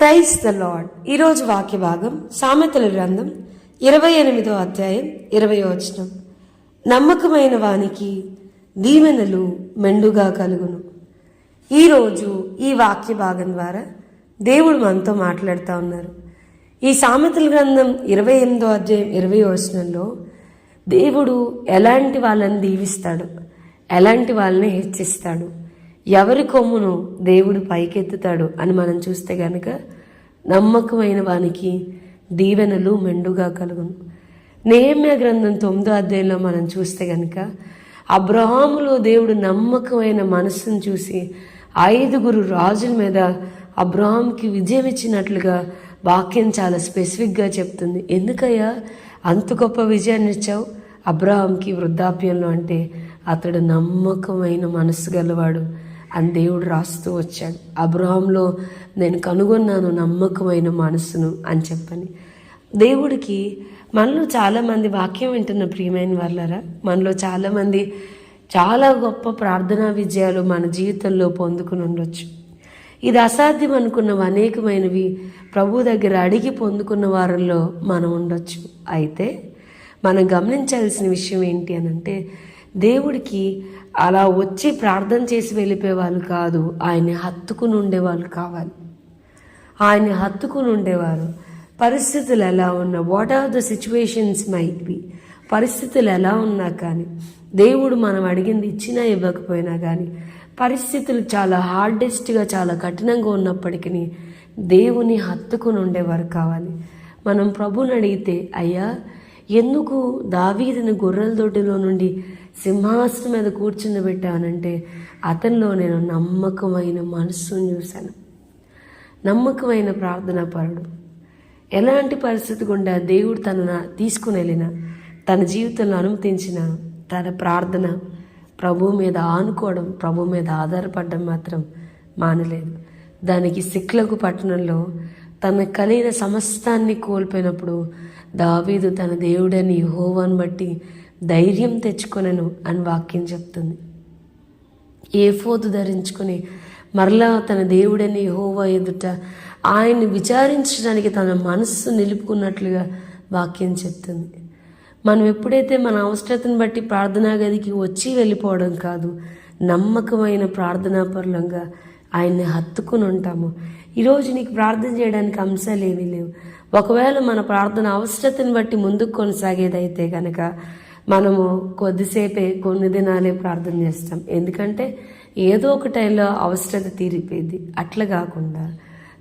Praise the lord ఈరోజు వాక్య భాగం సామెతల గ్రంథం ఇరవై ఎనిమిదో అధ్యాయం ఇరవై వచనం. నమ్మకమైన వానికి దీవెనలు మెండుగా కలుగును. ఈరోజు ఈ వాక్య భాగం ద్వారా దేవుడు మనతో మాట్లాడుతూ ఉన్నారు. ఈ సామెతల గ్రంథం ఇరవై ఎనిమిదో అధ్యాయం ఇరవై వచనంలో దేవుడు ఎలాంటి వాళ్ళని దీవిస్తాడు? ఎలాంటి వాళ్ళని హెచ్చిస్తాడు? ఎవరి కొమ్మును దేవుడు పైకెత్తుతాడు అని మనం చూస్తే గనక నమ్మకమైన వానికి దీవెనలు మెండుగా కలుగును. నేమ్య గ్రంథం తొమ్మిదో అధ్యాయంలో మనం చూస్తే గనక అబ్రహాములో దేవుడు నమ్మకమైన మనస్సును చూసి ఐదుగురు రాజుల మీద అబ్రహాంకి విజయం ఇచ్చినట్లుగా వాక్యం చాలా స్పెసిఫిక్గా చెప్తుంది. ఎందుకయ్యా? అంత గొప్ప విజయాన్ని ఇచ్చావు? అబ్రహాంకి వృద్ధాప్యంలో అంటే అతడు నమ్మకమైన మనసు గలవాడు. అని దేవుడు రాస్తూ వచ్చాడు. అబ్రహంలో నేను కనుగొన్నాను నమ్మకమైన మనసును అని చెప్పని. దేవుడికి మనలో చాలామంది వాక్యం వింటున్న ప్రియమైన వాళ్ళరా? మనలో చాలామంది చాలా గొప్ప ప్రార్థనా విజయాలు మన జీవితంలో పొందుకుని ఉండొచ్చు. ఇది అసాధ్యం అనుకున్నవి అనేకమైనవి ప్రభు దగ్గర అడిగి పొందుకున్న వారిలో మనం ఉండొచ్చు. అయితే మనం గమనించాల్సిన విషయం ఏంటి అని అంటే దేవుడికి అలా వచ్చి ప్రార్థన చేసి వెళ్ళిపోయేవాళ్ళు కాదు. ఆయన్ని హత్తుకుని ఉండేవాళ్ళు కావాలి. ఆయన్ని హత్తుకుని ఉండేవారు. పరిస్థితులు ఎలా ఉన్నా what are the situations might be పరిస్థితులు ఎలా ఉన్నా కానీ దేవుడు మనం అడిగింది ఇచ్చినా ఇవ్వకపోయినా కానీ పరిస్థితులు చాలా హార్డెస్ట్గా చాలా కఠినంగా ఉన్నప్పటికీ దేవుని హత్తుకుని ఉండేవారు కావాలి. మనం ప్రభుని అడిగితే అయ్యా ఎందుకు దావీదిని గొర్రెల దొడ్డిలో నుండి సింహాసనం మీద కూర్చుని పెట్టానంటే అతనిలో నేను నమ్మకమైన మనస్సును చూశాను. నమ్మకమైన ప్రార్థనా పరుడు. ఎలాంటి పరిస్థితి గుండా దేవుడు తనను తీసుకుని వెళ్ళిన తన జీవితంలో అనుమతించిన తన ప్రార్థన ప్రభు మీద ఆనుకోవడం ప్రభు మీద ఆధారపడడం మాత్రం మానలేదు. దానికి సిక్లకు పట్టణంలో తన కలిగిన సమస్తాన్ని కోల్పోయినప్పుడు దావీదు తన దేవుడని యెహోవాను బట్టి ధైర్యం తెచ్చుకొనను అని వాక్యం చెప్తుంది. ఏ ఫోదు ధరించుకొని మరలా తన దేవుడని యహోవా ఎదుట ఆయన్ని విచారించడానికి తన మనస్సు నిలుపుకున్నట్లుగా వాక్యం చెప్తుంది. మనం ఎప్పుడైతే మన అవసరతను బట్టి ప్రార్థనా గదికి వచ్చి వెళ్ళిపోవడం కాదు నమ్మకమైన ప్రార్థనా పరులంగా ఆయన్ని హత్తుకుని ఉంటాము ఈరోజు నీకు ప్రార్థన చేయడానికి అంశాలు ఏమీ లేవు. ఒకవేళ మన ప్రార్థన అవసరతను బట్టి ముందుకు కొనసాగేదైతే కనుక మనము కొద్దిసేపే కొన్ని దినాలే ప్రార్థన చేస్తాం. ఎందుకంటే ఏదో ఒక టైంలో అవసరత తీరిపోయింది. అట్లా కాకుండా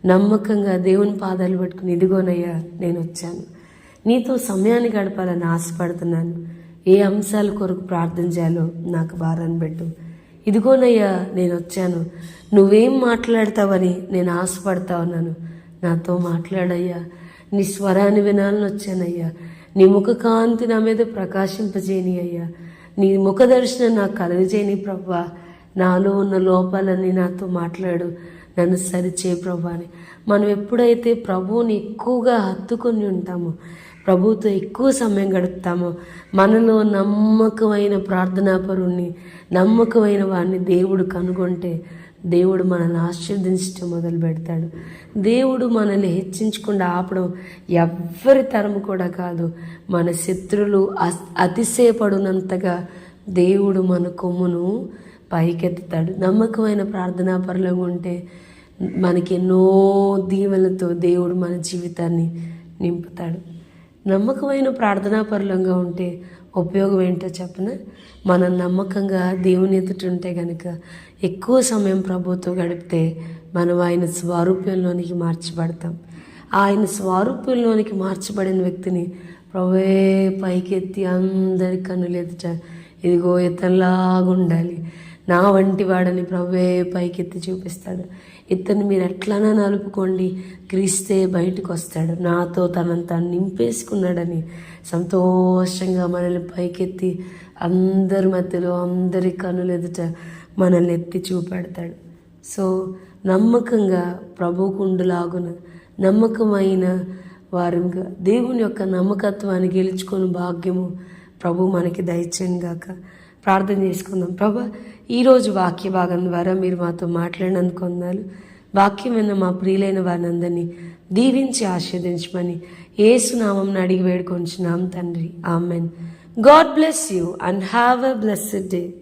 నమ్మకంగా దేవుని పాదాలు పట్టుకుని ఇదిగోనయ్యా నేను వచ్చాను. నీతో సమయాన్ని గడపాలని ఆశపడుతున్నాను. ఏ అంశాల కొరకు ప్రార్థన చేయాలో నాకు భారాన్ని పెట్టు. ఇదిగోనయ్యా నేను వచ్చాను నువ్వేం మాట్లాడతావని నేను ఆశపడతా ఉన్నాను. నాతో మాట్లాడయ్యా. నీ స్వరాన్ని వినాలని వచ్చానయ్యా నీ ముఖ కాంతి నా మీద ప్రకాశింపజేయని అయ్యా. నీ ముఖ దర్శనం నాకు కలుగజేయని ప్రభా. నాలో ఉన్న లోపాలన్నీ నాతో మాట్లాడు. నన్ను సరిచే ప్రభు అని. మనం ఎప్పుడైతే ప్రభువుని ఎక్కువగా హత్తుకొని ఉంటామో ప్రభుతో ఎక్కువ సమయం గడుపుతామో మనలో నమ్మకమైన ప్రార్థనాపరుణ్ణి నమ్మకమైన వారిని దేవుడు కనుగొంటే దేవుడు మనల్ని ఆశీర్దించడం మొదలు పెడతాడు. దేవుడు మనల్ని హెచ్చించకుండా ఆపడం ఎవ్వరి తరం కూడా కాదు మన శత్రులు అతిశయపడునంతగా దేవుడు మన కొమ్మును పైకెత్తుతాడు. నమ్మకమైన ప్రార్థనా పరులంగా ఉంటే మనకి ఎన్నో దీవెలతో దేవుడు మన జీవితాన్ని నింపుతాడు. నమ్మకమైన ప్రార్థనా పరులంగా ఉంటే ఉపయోగం ఏంటో చెప్పన? మనం నమ్మకంగా దేవుని ఎదుట ఉంటే కనుక ఎక్కువ సమయం ప్రభుతో గడిపితే మనం ఆయన స్వారూప్యంలోనికి మార్చబడతాం. ఆయన స్వారూప్యంలోనికి మార్చబడిన వ్యక్తిని ప్రభువే పైకెత్తి అందరి కన్నులు ఎదుట ఇదిగో ఇతనిలాగా ఉండాలి నా వంటి వాడని ప్రభువే పైకెత్తి చూపిస్తాడు. ఇతను మీరు ఎట్లనా నలుపుకోండి. క్రీస్తే బయటకు వస్తాడు నాతో తనంతా నింపేసుకున్నాడని సంతోషంగా మనల్ని పైకెత్తి అందరి మధ్యలో అందరి కనులు ఎదుట మనల్ని ఎత్తి చూపెడతాడు. సో నమ్మకంగా ప్రభుకుండులాగున నమ్మకమైన వారుగా దేవుని యొక్క నమ్మకత్వాన్ని గెలుచుకొని భాగ్యము ప్రభు మనకి దయచేయంగాక గాక ప్రార్థన చేసుకుందాం. ప్రభా ఈరోజు వాక్య భాగం ద్వారా మీరు మాతో మాట్లాడినందుకు వందాలు వాక్యం విన్న మా ప్రియులైన వారినందరినీ దీవించి ఆశీర్దించమని ఏసునామం అడిగి వేడుకొంచున్నాం తండ్రి. Amen. God bless you and have a blessed day.